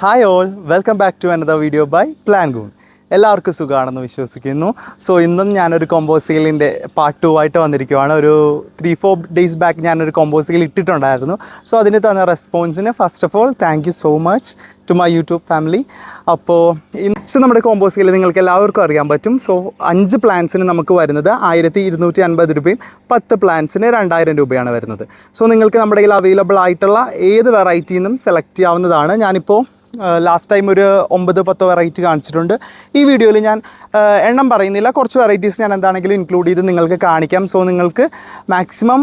Hi all welcome back to another video by plan goon എല്ലാവർക്കും സുഖമാണെന്ന് വിശ്വസിക്കുന്നു. So ഇന്നും ഞാനൊരു കോമ്പോസിലിന്റെ പാർട്ട് ടു ആയിട്ട് വന്നിരിക്കുവാണ്. ഒരു ത്രീ ഫോർ ഡേയ്സ് ബാക്ക് ഞാനൊരു കോമ്പോസിൽ ഇട്ടിട്ടുണ്ടായിരുന്നു. സോ അതിന് തന്ന റെസ്പോൺസിന് first of all thank you so much to my YouTube family അപ്പോൾ സോ നമ്മുടെ കോമ്പോസിൽ നിങ്ങൾക്ക് എല്ലാവർക്കും അറിയാൻ പറ്റും. സോ അഞ്ച് പ്ലാൻസിന് നമുക്ക് വരുന്നത് ആയിരത്തി ഇരുന്നൂറ്റി അൻപത് രൂപയും പത്ത് പ്ലാൻസിന് രണ്ടായിരം രൂപയാണ് വരുന്നത്. സോ നിങ്ങൾക്ക് നമ്മുടെ കയ്യിൽ അവൈലബിൾ ആയിട്ടുള്ള ഏത് വെറൈറ്റിയിൽ നിന്നും സെലക്ട് ചെയ്യാവുന്നതാണ്. ഞാനിപ്പോൾ ലാസ്റ്റ് ടൈം ഒരു ഒമ്പത് പത്ത് വെറൈറ്റി കാണിച്ചിട്ടുണ്ട്. ഈ വീഡിയോയിൽ ഞാൻ എണ്ണം പറയുന്നില്ല. കുറച്ച് വെറൈറ്റീസ് ഞാൻ എന്താണെങ്കിലും ഇൻക്ലൂഡ് ചെയ്ത് നിങ്ങൾക്ക് കാണിക്കാം. സോ നിങ്ങൾക്ക് മാക്സിമം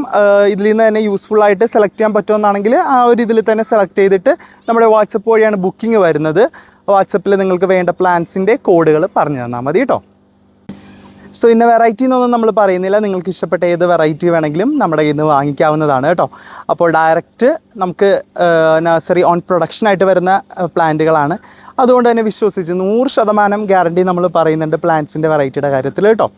ഇതിൽ നിന്ന് തന്നെ യൂസ്ഫുൾ ആയിട്ട് സെലക്ട് ചെയ്യാൻ പറ്റുമെന്നാണെങ്കിൽ ആ ഒരു ഇതിൽ തന്നെ സെലക്ട് ചെയ്തിട്ട് നമ്മുടെ വാട്സപ്പ് വഴിയാണ് ബുക്കിംഗ് വരുന്നത്. വാട്സപ്പിൽ നിങ്ങൾക്ക് വേണ്ട പ്ലാൻസിന്റെ കോഡുകൾ പറഞ്ഞു തന്നാൽ മതി കേട്ടോ. സോ ഇന്ന വെറൈറ്റി എന്നൊന്നും നമ്മൾ പറയുന്നില്ല. നിങ്ങൾക്ക് ഇഷ്ടപ്പെട്ട ഏത് വെറൈറ്റി വേണമെങ്കിലും നമ്മുടെ കയ്യിൽ നിന്ന് വാങ്ങിക്കാവുന്നതാണ് കേട്ടോ. അപ്പോൾ ഡയറക്റ്റ് നമുക്ക് നഴ്സറി ഓൺ പ്രൊഡക്ഷനായിട്ട് വരുന്ന പ്ലാന്റുകളാണ്. അതുകൊണ്ട് തന്നെ വിശ്വസിച്ച് നൂറ് ശതമാനം ഗ്യാരണ്ടി നമ്മൾ പറയുന്നുണ്ട് പ്ലാന്റ്സിന്റെ വെറൈറ്റിയുടെ കാര്യത്തിൽ കേട്ടോ.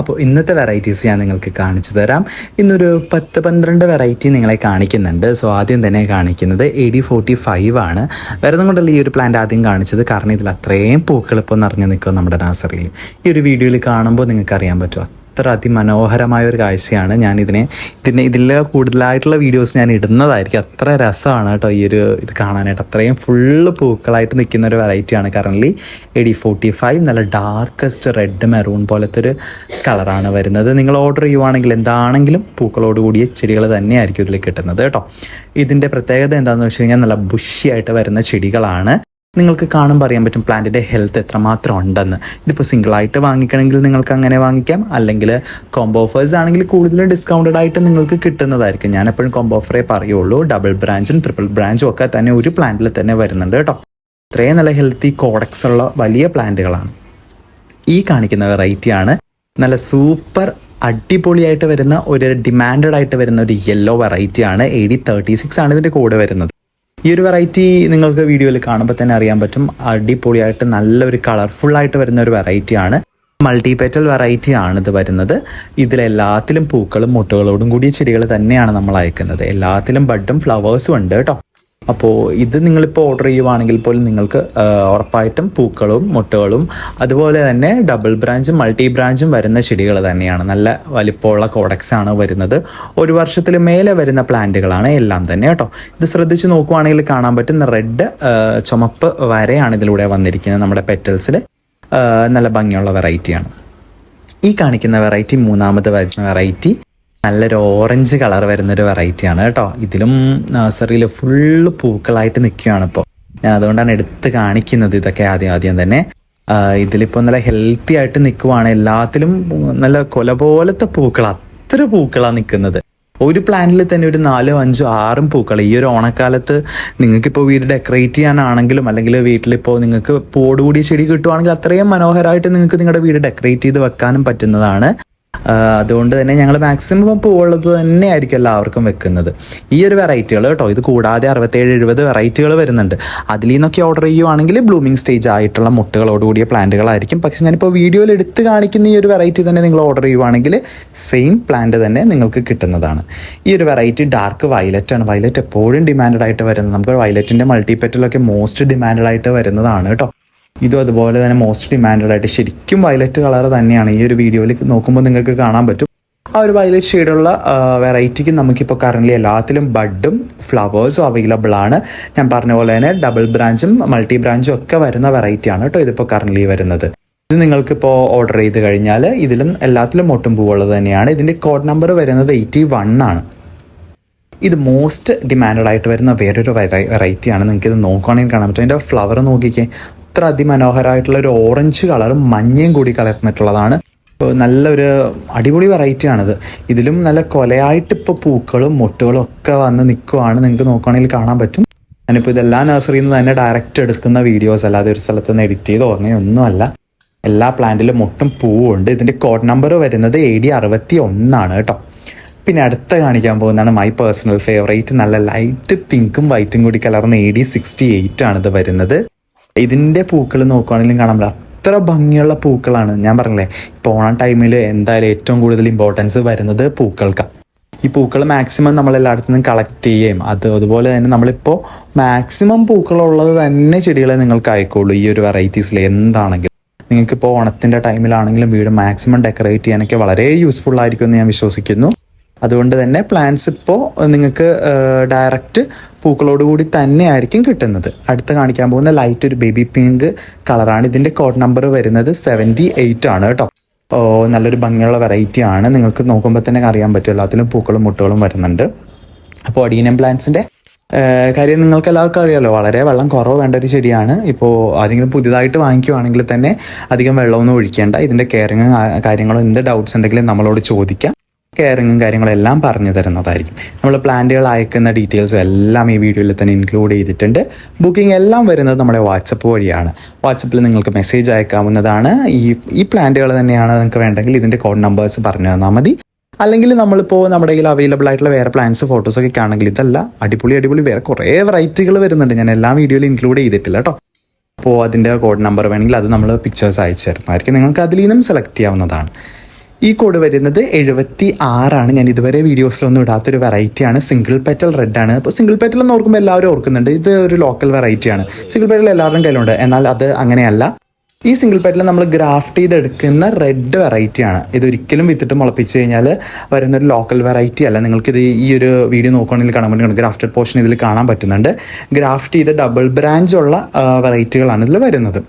അപ്പോൾ ഇന്നത്തെ വെറൈറ്റീസ് ഞാൻ നിങ്ങൾക്ക് കാണിച്ചു തരാം. ഇന്നൊരു പത്ത് പന്ത്രണ്ട് വെറൈറ്റി നിങ്ങളെ കാണിക്കുന്നുണ്ട്. സോ ആദ്യം തന്നെ കാണിക്കുന്നത് എ ഡി ഫോർട്ടി ഫൈവ് ആണ്. വരുന്ന കൊണ്ടല്ല ഈ ഒരു പ്ലാന്റ് ആദ്യം കാണിച്ചത്? കാരണം ഇതിൽ അത്രയും പൂക്കൾ ഇപ്പോൾ നിറഞ്ഞു നിൽക്കും നമ്മുടെ നഴ്സറിയിൽ ഈ ഒരു വീഡിയോയിൽ കാണുമ്പോൾ നിങ്ങൾക്ക് അറിയാൻ പറ്റും അത്ര അതിമനോഹരമായ ഒരു കാഴ്ചയാണ് ഞാൻ ഇതിനെ ഇതിനെ ഇതിൽ കൂടുതലായിട്ടുള്ള വീഡിയോസ് ഞാൻ ഇടുന്നതായിരിക്കും. അത്ര രസമാണ് കേട്ടോ ഈ ഒരു ഇത് കാണാനായിട്ട്. അത്രയും ഫുള്ള് പൂക്കളായിട്ട് നിൽക്കുന്ന ഒരു വെറൈറ്റിയാണ് currently A D forty five നല്ല ഡാർക്കസ്റ്റ് റെഡ് മെറൂൺ പോലത്തെ ഒരു കളറാണ് വരുന്നത്. നിങ്ങൾ ഓർഡർ ചെയ്യുവാണെങ്കിൽ എന്താണെങ്കിലും പൂക്കളോട് കൂടിയ ചെടികൾ തന്നെയായിരിക്കും ഇതിൽ കിട്ടുന്നത് കേട്ടോ. ഇതിന്റെ പ്രത്യേകത എന്താണെന്ന് വെച്ച് കഴിഞ്ഞാൽ നല്ല ബുഷിയായിട്ട് വരുന്ന ചെടികളാണ്. നിങ്ങൾക്ക് കാണുമ്പോൾ അറിയാൻ പറ്റും പ്ലാന്റിന്റെ ഹെൽത്ത് എത്രമാത്രം ഉണ്ടെന്ന്. ഇതിപ്പോൾ സിംഗിളായിട്ട് വാങ്ങിക്കണമെങ്കിൽ നിങ്ങൾക്ക് അങ്ങനെ വാങ്ങിക്കാം. അല്ലെങ്കിൽ കോംബോ ഓഫേഴ്സ് ആണെങ്കിൽ കൂടുതലും ഡിസ്കൗണ്ടഡ് ആയിട്ട് നിങ്ങൾക്ക് കിട്ടുന്നതായിരിക്കും. ഞാൻ എപ്പോഴും കോംബോ ഓഫറേ പറയുള്ളൂ. ഡബിൾ ബ്രാഞ്ചും ട്രിപ്പിൾ ബ്രാഞ്ചും ഒക്കെ തന്നെ ഒരു പ്ലാന്റിൽ തന്നെ വരുന്നുണ്ട് കേട്ടോ. ഇത്രയും നല്ല ഹെൽത്തി കോഡക്സ് ഉള്ള വലിയ പ്ലാന്റുകളാണ്. ഈ കാണിക്കുന്ന വെറൈറ്റിയാണ് നല്ല സൂപ്പർ അടിപൊളിയായിട്ട് വരുന്ന ഒരു ഡിമാൻഡഡ് ആയിട്ട് വരുന്ന ഒരു യെല്ലോ വെറൈറ്റിയാണ് എ ഡി തേർട്ടി സിക്സ് ആണ് ഇതിന്റെ കൂടെ വരുന്നത്. ഈ ഒരു വെറൈറ്റി നിങ്ങൾക്ക് വീഡിയോയിൽ കാണുമ്പോൾ തന്നെ അറിയാൻ പറ്റും. അടിപൊളിയായിട്ട് നല്ലൊരു കളർഫുൾ ആയിട്ട് വരുന്ന ഒരു വെറൈറ്റിയാണ് മൾട്ടി പെറ്റൽ വെറൈറ്റി ഇത് വരുന്നത്. ഇതിലെല്ലാത്തിലും പൂക്കളും മുട്ടകളോടും കൂടിയ ചെടികൾ തന്നെയാണ് നമ്മൾ അയക്കുന്നത്. എല്ലാത്തിലും ബഡും ഫ്ലവേഴ്സും ഉണ്ട് കേട്ടോ. അപ്പോൾ ഇത് നിങ്ങളിപ്പോൾ ഓർഡർ ചെയ്യുവാണെങ്കിൽ പോലും നിങ്ങൾക്ക് ഉറപ്പായിട്ടും പൂക്കളും മുട്ടകളും അതുപോലെ തന്നെ ഡബിൾ ബ്രാഞ്ചും മൾട്ടി ബ്രാഞ്ചും വരുന്ന ചെടികൾ തന്നെയാണ്. നല്ല വലിപ്പമുള്ള കോഡക്സ് ആണ് വരുന്നത്. ഒരു വർഷത്തിൽ മേലെ വരുന്ന പ്ലാന്റുകളാണ് എല്ലാം തന്നെ കേട്ടോ. ഇത് ശ്രദ്ധിച്ച് നോക്കുവാണെങ്കിൽ കാണാൻ പറ്റുന്ന റെഡ് ചുമപ്പ് വരെയാണ് ഇതിലൂടെ വന്നിരിക്കുന്നത് നമ്മുടെ പെറ്റൽസിൽ നല്ല ഭംഗിയുള്ള വെറൈറ്റിയാണ് ഈ കാണിക്കുന്ന വെറൈറ്റി മൂന്നാമത് വരുന്ന വെറൈറ്റി നല്ലൊരു ഓറഞ്ച് കളർ വരുന്ന ഒരു വെറൈറ്റിയാണ് കേട്ടോ. ഇതിലും നഴ്സറിയിൽ ഫുള്ള് പൂക്കളായിട്ട് നിൽക്കുകയാണ് ഇപ്പോൾ ഞാൻ അതുകൊണ്ടാണ് എടുത്ത് കാണിക്കുന്നത് ഇതൊക്കെ ആദ്യം ആദ്യം തന്നെ. ഇതിലിപ്പോൾ നല്ല ഹെൽത്തി ആയിട്ട് നിൽക്കുവാണ് എല്ലാത്തിലും നല്ല കൊല പോലത്തെ പൂക്കൾ അത്ര പൂക്കളാണ് നിൽക്കുന്നത് ഒരു പ്ലാനിൽ തന്നെ ഒരു നാലോ അഞ്ചോ ആറും പൂക്കൾ ഈ ഒരു ഓണക്കാലത്ത് നിങ്ങൾക്കിപ്പോൾ വീട് ഡെക്കറേറ്റ് ചെയ്യാനാണെങ്കിലും അല്ലെങ്കിൽ വീട്ടിലിപ്പോൾ നിങ്ങൾക്ക് പോടുകൂടിയ ചെടി കിട്ടുവാണെങ്കിൽ അത്രയും മനോഹരമായിട്ട് നിങ്ങൾക്ക് നിങ്ങളുടെ വീട് ഡെക്കറേറ്റ് ചെയ്ത് വെക്കാനും പറ്റുന്നതാണ്. അതുകൊണ്ട് തന്നെ ഞങ്ങൾ മാക്സിമം പൂവുള്ളത് തന്നെ ആയിരിക്കും എല്ലാവർക്കും വെക്കുന്നത്. ഈ ഒരു വെറൈറ്റികൾ കേട്ടോ ഇത് കൂടാതെ അറുപത്തേഴ് എഴുപത് വെറൈറ്റികൾ വരുന്നുണ്ട്. അതിൽ നിന്നൊക്കെ ഓർഡർ ചെയ്യുവാണെങ്കിൽ ബ്ലൂമിംഗ് സ്റ്റേജ് ആയിട്ടുള്ള മുട്ടകളോട് കൂടിയ പ്ലാന്റുകളായിരിക്കും പക്ഷെ ഞാനിപ്പോൾ വീഡിയോയിൽ എടുത്ത് കാണിക്കുന്ന ഈ ഒരു വെറൈറ്റി തന്നെ നിങ്ങൾ ഓർഡർ ചെയ്യുവാണെങ്കിൽ സെയിം പ്ലാന്റ് തന്നെ നിങ്ങൾക്ക് കിട്ടുന്നതാണ്. ഈ ഒരു വെറൈറ്റി ഡാർക്ക് വയലറ്റ് ആണ്. വയലറ്റ് എപ്പോഴും ഡിമാൻഡ് ആയിട്ട് വരുന്നത്. നമുക്ക് വയലറ്റിന്റെ മൾട്ടിപ്പെറ്റിലൊക്കെ മോസ്റ്റ് ഡിമാൻഡ് ആയിട്ട് വരുന്നതാണ് കേട്ടോ. ഇതും അതുപോലെ തന്നെ മോസ്റ്റ് ഡിമാൻഡഡ് ആയിട്ട് ശരിക്കും വയലറ്റ് കളർ തന്നെയാണ് ഈ ഒരു വീഡിയോയിൽ നോക്കുമ്പോൾ നിങ്ങൾക്ക് കാണാൻ പറ്റും. ആ ഒരു വയലറ്റ് ഷെയ്ഡുള്ള വെറൈറ്റിക്ക് നമുക്കിപ്പോൾ കറന്റ് എല്ലാത്തിലും ബഡും ഫ്ലവേഴ്സും അവൈലബിൾ ആണ്. ഞാൻ പറഞ്ഞ പോലെ തന്നെ ഡബിൾ ബ്രാഞ്ചും മൾട്ടി ബ്രാഞ്ചും ഒക്കെ വരുന്ന വെറൈറ്റിയാണ് കേട്ടോ ഇതിപ്പോൾ കറന്റ് വരുന്നത്. ഇത് നിങ്ങൾക്കിപ്പോൾ ഓർഡർ ചെയ്ത് കഴിഞ്ഞാൽ ഇതിലും എല്ലാത്തിലും ഒട്ടും പൂവുള്ളത് തന്നെയാണ്. ഇതിന്റെ കോഡ് നമ്പർ വരുന്നത് എയ്റ്റി വൺ ആണ്. ഇത് മോസ്റ്റ് ഡിമാൻഡഡ് ആയിട്ട് വരുന്ന വേറൊരു വെറൈറ്റിയാണ് നിങ്ങൾക്ക് ഇത് നോക്കുകയാണെങ്കിൽ കാണാൻ പറ്റും. അതിന്റെ ഫ്ലവർ നോക്കിക്കേ. അത്ര അതിമനോഹരമായിട്ടുള്ള ഒരു ഓറഞ്ച് കളറും മഞ്ഞയും കൂടി കലർന്നിട്ടുള്ളതാണ്. നല്ലൊരു അടിപൊളി വെറൈറ്റിയാണിത് ഇതിലും നല്ല കൊലയായിട്ട് ഇപ്പോൾ പൂക്കളും മൊട്ടുകളും ഒക്കെ വന്ന് നിൽക്കുവാണ് നിങ്ങൾക്ക് നോക്കുകയാണെങ്കിൽ കാണാൻ പറ്റും. ഞാനിപ്പോൾ ഇതെല്ലാം നഴ്സറിയിൽ നിന്ന് തന്നെ ഡയറക്റ്റ് എടുക്കുന്ന വീഡിയോസ് അല്ലാതെ ഒരു സ്ഥലത്ത് നിന്ന് എഡിറ്റ് ചെയ്ത് ഓർമ്മയൊന്നുമല്ല എല്ലാ പ്ലാന്റിലും മൊട്ടും പൂവുണ്ട് ഇതിന്റെ കോഡ് നമ്പർ വരുന്നത് എ ഡി അറുപത്തി ഒന്നാണ് കേട്ടോ. പിന്നെ അടുത്ത കാണിക്കാൻ പോകുന്നതാണ് മൈ പേഴ്സണൽ ഫേവറേറ്റ് നല്ല ലൈറ്റ് പിങ്കും വൈറ്റും കൂടി കലർന്ന എ ഡി സിക്സ്റ്റി എയ്റ്റ് ആണ് ഇത് വരുന്നത്. ഇതിന്റെ പൂക്കൾ നോക്കുകയാണെങ്കിലും കാണാൻ പറ്റില്ല. അത്ര ഭംഗിയുള്ള പൂക്കളാണ്. ഞാൻ പറഞ്ഞില്ലേ ഇപ്പോൾ ഓണം ടൈമിൽ എന്തായാലും ഏറ്റവും കൂടുതൽ ഇമ്പോർട്ടൻസ് വരുന്നത് പൂക്കൾക്കാണ് ഈ പൂക്കൾ മാക്സിമം നമ്മൾ എല്ലായിടത്തു നിന്നും കളക്ട് ചെയ്യുകയും അത് അതുപോലെ തന്നെ നമ്മളിപ്പോൾ മാക്സിമം പൂക്കളുള്ളത് തന്നെ ചെടികളെ നിങ്ങൾക്ക് അയക്കുള്ളൂ. ഈ ഒരു വെറൈറ്റീസിൽ എന്താണെങ്കിലും. നിങ്ങൾക്ക് നിങ്ങൾക്കിപ്പോൾ ഓണത്തിന്റെ ടൈമിലാണെങ്കിലും വീട് മാക്സിമം ഡെക്കറേറ്റ് ചെയ്യാനൊക്കെ വളരെ യൂസ്ഫുൾ ആയിരിക്കും എന്ന് ഞാൻ വിശ്വസിക്കുന്നു. അതുകൊണ്ട് തന്നെ പ്ലാന്റ്സ് ഇപ്പോൾ നിങ്ങൾക്ക് ഡയറക്റ്റ് പൂക്കളോട് കൂടി തന്നെ ആയിരിക്കും കിട്ടുന്നത്. അടുത്ത് കാണിക്കാൻ പോകുന്ന ലൈറ്റ് ഒരു ബേബി പിങ്ക് കളറാണ് ഇതിന്റെ കോഡ് നമ്പർ വരുന്നത് സെവന്റി എയ്റ്റ് ആണ് കേട്ടോ. നല്ലൊരു ഭംഗിയുള്ള വെറൈറ്റി ആണ്. നിങ്ങൾക്ക് നോക്കുമ്പോൾ തന്നെ അറിയാൻ പറ്റും. എല്ലാത്തിലും പൂക്കളും മുട്ടുകളും വരുന്നുണ്ട്. അപ്പോൾ അഡീനം പ്ലാന്റ്സിന്റെ കാര്യം നിങ്ങൾക്ക് എല്ലാവർക്കും അറിയാമല്ലോ വളരെ വെള്ളം കുറവ് വേണ്ട ഒരു ചെടിയാണ്. ഇപ്പോൾ ആരെങ്കിലും പുതിയതായിട്ട് വാങ്ങിക്കുവാണെങ്കിൽ തന്നെ അധികം വെള്ളമൊന്നും ഒഴിക്കേണ്ട. ഇതിന്റെ കെയറിങ്ങും കാര്യങ്ങളും എന്ത് ഡൗട്ട്സ് എന്തെങ്കിലും നമ്മളോട് ചോദിക്കാം. കെയറിങ്ങും കാര്യങ്ങളും എല്ലാം പറഞ്ഞു തരുന്നതായിരിക്കും. നമ്മൾ പ്ലാന്റുകൾ അയക്കുന്ന ഡീറ്റെയിൽസ് എല്ലാം ഈ വീഡിയോയിൽ തന്നെ ഇൻക്ലൂഡ് ചെയ്തിട്ടുണ്ട്. ബുക്കിംഗ് എല്ലാം വരുന്നത് നമ്മുടെ വാട്സപ്പ് വഴിയാണ്. വാട്സപ്പിൽ നിങ്ങൾക്ക് മെസ്സേജ് അയക്കാവുന്നതാണ്. ഈ ഈ പ്ലാന്റുകൾ തന്നെയാണ് നിങ്ങൾക്ക് വേണ്ടെങ്കിൽ ഇതിന്റെ കോഡ് നമ്പേഴ്സ് പറഞ്ഞു തന്നാൽ മതി. അല്ലെങ്കിൽ നമ്മളിപ്പോൾ നമ്മുടെ കയ്യിൽ അവൈലബിൾ ആയിട്ടുള്ള വേറെ പ്ലാൻസ് ഫോട്ടോസൊക്കെ ആണെങ്കിൽ ഇതല്ല. അടിപൊളി അടിപൊളി വേറെ കുറേ വെറൈറ്റികൾ വരുന്നുണ്ട്. ഞാൻ എല്ലാ വീഡിയോയിലും ഇൻക്ലൂഡ് ചെയ്തിട്ടില്ല കേട്ടോ. അപ്പോൾ അതിന്റെ കോഡ് നമ്പർ വേണമെങ്കിൽ അത് നമ്മൾ പിക്ചേഴ്സ് അയച്ചു തരുന്നതായിരിക്കും. നിങ്ങൾക്ക് അതിൽ നിന്നും സെലക്ട് ചെയ്യാവുന്നതാണ്. ഈ കോഡ് വരുന്നത് എഴുപത്തി ആറാണ് ഞാൻ ഇതുവരെ വീഡിയോസിലൊന്നും ഇടാത്തൊരു വെറൈറ്റിയാണ് സിംഗിൾ പെറ്റൽ റെഡ് ആണ്. അപ്പോൾ സിംഗിൾ പെറ്റൽ എന്ന് ഓർക്കുമ്പോൾ എല്ലാവരും ഓർക്കുന്നുണ്ട്. ഇത് ഒരു ലോക്കൽ വെറൈറ്റിയാണ് സിംഗിൾ പെറ്റൽ എല്ലാവരുടെയും കയ്യിലുണ്ട്. എന്നാൽ അത് അങ്ങനെയല്ല. ഈ സിംഗിൾ പെറ്റൽ നമ്മൾ ഗ്രാഫ്റ്റ് ചെയ്തെടുക്കുന്ന റെഡ് വെറൈറ്റിയാണ് ഇതൊരിക്കലും വിത്തിട്ട് മുളപ്പിച്ച് കഴിഞ്ഞാൽ വരുന്ന ഒരു ലോക്കൽ വെറൈറ്റി അല്ല. നിങ്ങൾക്കിത് ഈ ഒരു വീഡിയോ നോക്കുകയാണെങ്കിൽ കാണാൻ പറ്റുന്നുണ്ട് ഗ്രാഫ്റ്റഡ് പോർഷൻ ഇതിൽ കാണാൻ പറ്റുന്നുണ്ട്. ഗ്രാഫ്റ്റ് ചെയ്ത ഡബിൾ ബ്രാഞ്ച് ഉള്ള വെറൈറ്റികളാണ് ഇതിൽ വരുന്നത്.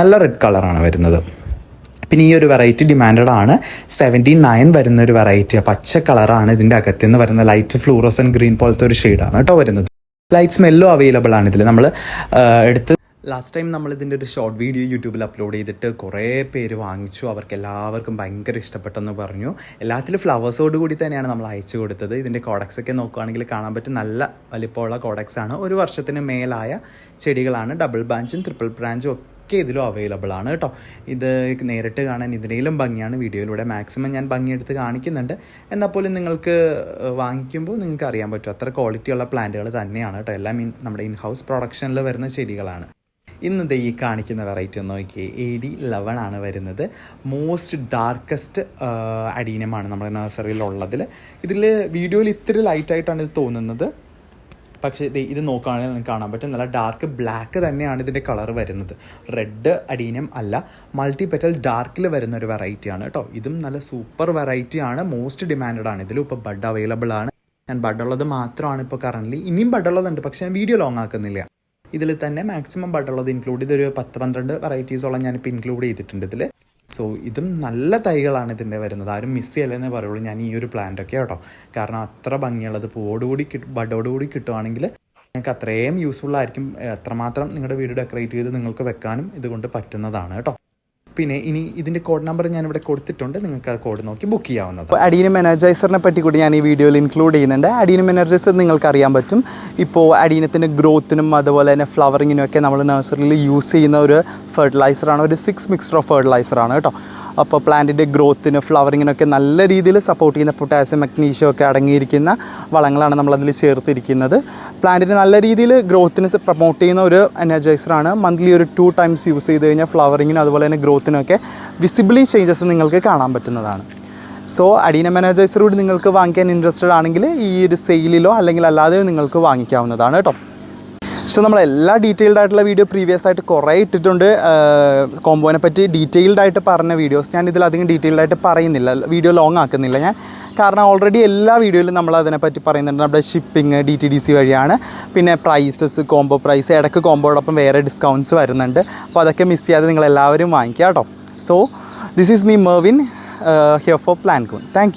നല്ല റെഡ് കളറാണ് വരുന്നത്. പിന്നെ ഈ ഒരു വെറൈറ്റി ഡിമാൻഡഡ് ആണ്. സെവന്റി നയൻ വരുന്ന ഒരു വെറൈറ്റി പച്ച കളറാണ് ഇതിന്റെ അകത്ത് നിന്ന് വരുന്ന ലൈറ്റ് ഫ്ലൂറോസൻ ഗ്രീൻ പോലത്തെ ഒരു ഷെയ്ഡാണ് കേട്ടോ വരുന്നത്. ലൈറ്റ് സ്മെല്ലും അവൈലബിൾ ആണ് ഇതിൽ നമ്മൾ എടുത്ത് ലാസ്റ്റ് ടൈം നമ്മൾ ഇതിന്റെ ഒരു ഷോർട്ട് വീഡിയോ യൂട്യൂബിൽ അപ്ലോഡ് ചെയ്തിട്ട് കുറേ പേര് വാങ്ങിച്ചു. അവർക്ക് എല്ലാവർക്കും ഭയങ്കര ഇഷ്ടപ്പെട്ടെന്ന് പറഞ്ഞു. എല്ലാത്തിലും ഫ്ലവേഴ്സോട് കൂടി തന്നെയാണ് നമ്മൾ അയച്ചു കൊടുത്തത്. ഇതിന്റെ കോഡക്സ് ഒക്കെ നോക്കുകയാണെങ്കിൽ കാണാൻ പറ്റും നല്ല വലിപ്പമുള്ള കോഡക്സ് ആണ്. ഒരു വർഷത്തിന് മേലായ ചെടികളാണ്. ഡബിൾ ബ്രാഞ്ചും ട്രിപ്പിൾ ബ്രാഞ്ചും ഒക്കെ ഇതിലും അവൈലബിൾ ആണ് കേട്ടോ. ഇത് നേരിട്ട് കാണാൻ ഇതിനേലും ഭംഗിയാണ്. വീഡിയോയിലൂടെ മാക്സിമം ഞാൻ ഭംഗിയെടുത്ത് കാണിക്കുന്നുണ്ട്. എന്നാൽ പോലും നിങ്ങൾക്ക് വാങ്ങിക്കുമ്പോൾ നിങ്ങൾക്ക് അറിയാൻ പറ്റും. അത്ര ക്വാളിറ്റിയുള്ള പ്ലാന്റുകൾ തന്നെയാണ് കേട്ടോ. എല്ലാം ഇൻ നമ്മുടെ ഇൻ ഹൗസ് പ്രൊഡക്ഷനിൽ വരുന്ന ചെടികളാണ്. ഇന്ന് ദേ ഈ കാണിക്കുന്ന വെറൈറ്റി ഒന്ന് നോക്കിയേ എ ഡി ലെവൻ ആണ് വരുന്നത്. മോസ്റ്റ് ഡാർക്കസ്റ്റ് അഡീനമാണ് നമ്മുടെ നഴ്സറിയിലുള്ളതിൽ ഇതിൽ വീഡിയോയിൽ ഇത്തിരി ലൈറ്റായിട്ടാണ് ഇത് തോന്നുന്നത്. പക്ഷേ ഇത് നോക്കുകയാണെങ്കിൽ നിങ്ങൾക്ക് കാണാൻ പറ്റും. നല്ല ഡാർക്ക് ബ്ലാക്ക് തന്നെയാണ് ഇതിന്റെ കളർ വരുന്നത്. റെഡ് അഡീനിയം അല്ല മൾട്ടി പെറ്റൽ ഡാർക്കിൽ വരുന്ന ഒരു വെറൈറ്റിയാണ് കേട്ടോ ഇതും നല്ല സൂപ്പർ വെറൈറ്റിയാണ് മോസ്റ്റ് ഡിമാൻഡഡ് ആണ്. ഇതിലും ഇപ്പോൾ ബഡ് അവൈലബിൾ ആണ്. ഞാൻ ബഡുള്ളത് മാത്രമാണ് ഇപ്പോൾ കറന്റ്ലി ഇനിയും ബഡുള്ളതുണ്ട് പക്ഷേ ഞാൻ വീഡിയോ ലോങ് ആക്കുന്നില്ല. ഇതിൽ തന്നെ മാക്സിമം ബഡുള്ളത് ഇൻക്ലൂഡ് ചെയ്തൊരു പത്ത് പന്ത്രണ്ട് വെറൈറ്റീസോളം ഞാനിപ്പോൾ ഇൻക്ലൂഡ് ചെയ്തിട്ടുണ്ട് ഇതിൽ സോ ഇതും നല്ല തൈകളാണ് ഇതിന്റെ വരുന്നത്. ആരും മിസ് ചെയ്യല്ലെന്നേ പറയുള്ളൂ. ഞാൻ ഈ ഒരു പ്ലാന്റ് ഒക്കെ കേട്ടോ. കാരണം അത്ര ഭംഗിയുള്ളത് പൂവോടുകൂടി കിട്ടും ബഡോടുകൂടി കിട്ടുവാണെങ്കിൽ നിങ്ങൾക്ക് അത്രയും യൂസ്ഫുൾ ആയിരിക്കും. എത്രമാത്രം നിങ്ങളുടെ വീട് ഡെക്കറേറ്റ് ചെയ്ത് നിങ്ങൾക്ക് വെക്കാനും ഇതുകൊണ്ട് പറ്റുന്നതാണ് കേട്ടോ. പിന്നെ ഇനി ഇതിന്റെ കോഡ് നമ്പർ ഞാൻ ഇവിടെ കൊടുത്തിട്ടുണ്ട്. നിങ്ങൾക്ക് ആ കോഡ് നോക്കി ബുക്ക് ചെയ്യാവുന്നത് അഡീനം എനർജൈസറിനെ പറ്റി കൂടി ഞാൻ ഈ വീഡിയോയിൽ ഇൻക്ലൂഡ് ചെയ്യുന്നുണ്ട്. അഡീനം എനർജൈസർ നിങ്ങൾക്ക് അറിയാൻ പറ്റും. ഇപ്പോൾ അഡീനത്തിന്റെ ഗ്രോത്തിനും അതുപോലെ തന്നെ ഫ്ലവറിങ്ങിനും ഒക്കെ നമ്മൾ നഴ്സറിയിൽ യൂസ് ചെയ്യുന്ന ഒരു ഫെർട്ടിലൈസറാണ്. ഒരു സിക്സ് മിക്സ്ചർ ഓഫ് ഫെർട്ടിലൈസറാണ് കേട്ടോ. അപ്പോൾ പ്ലാന്റിന്റെ ഗ്രോത്തിന് ഫ്ലവറിങ്ങിനൊക്കെ നല്ല രീതിയിൽ സപ്പോർട്ട് ചെയ്യുന്ന പൊട്ടാസ്യം മഗ്നീഷ്യം ഒക്കെ അടങ്ങിയിരിക്കുന്ന വളങ്ങളാണ് നമ്മളതിൽ ചേർത്തിരിക്കുന്നത്. പ്ലാന്റിന് നല്ല രീതിയിൽ ഗ്രോത്തിന് പ്രൊമോട്ട് ചെയ്യുന്ന ഒരു എനർജൈസറാണ്. മന്ത്ലി ഒരു ടു ടൈംസ് യൂസ് ചെയ്ത് കഴിഞ്ഞാൽ ഫ്ലവറിങ്ങിനും അതുപോലെ തന്നെ ഗ്രോത്തിനൊക്കെ വിസിബിളി ചേഞ്ചസ് നിങ്ങൾക്ക് കാണാൻ പറ്റുന്നതാണ്. സോ അഡീന എനർജൈസർ കൂടി നിങ്ങൾക്ക് വാങ്ങിക്കാൻ ഇൻട്രസ്റ്റഡ് ആണെങ്കിൽ ഈ ഒരു സെയിലിലോ അല്ലെങ്കിൽ അല്ലാതെയോ നിങ്ങൾക്ക് വാങ്ങിക്കാവുന്നതാണ് കേട്ടോ സോ നമ്മൾ എല്ലാ ഡീറ്റെയിൽഡ് ആയിട്ടുള്ള വീഡിയോ പ്രീവിയസ് ആയിട്ട് കുറേ ഇട്ടിട്ടുണ്ട്. കോമ്പോനെ പറ്റി ഡീറ്റെയിൽഡ് ആയിട്ട് പറഞ്ഞ വീഡിയോസ് ഞാൻ ഇതിലധികം ഡീറ്റെയിൽഡ് ആയിട്ട് പറയുന്നില്ല. വീഡിയോ ലോങ് ആക്കുന്നില്ല ഞാൻ. കാരണം ഓൾറെഡി എല്ലാ വീഡിയോയിലും നമ്മൾ അതിനെപ്പറ്റി പറയുന്നുണ്ട്. നമ്മുടെ shipping D T D C വഴിയാണ്. പിന്നെ പ്രൈസസ് കോംബോ പ്രൈസ് ഇടയ്ക്ക് കോംബോടൊപ്പം വേറെ ഡിസ്കൗണ്ട്സ് വരുന്നുണ്ട്. അപ്പോൾ അതൊക്കെ മിസ് ചെയ്യാതെ നിങ്ങൾ എല്ലാവരും വാങ്ങിക്കുക കേട്ടോ. So this is me Mervin here for plan കൂൺ താങ്ക്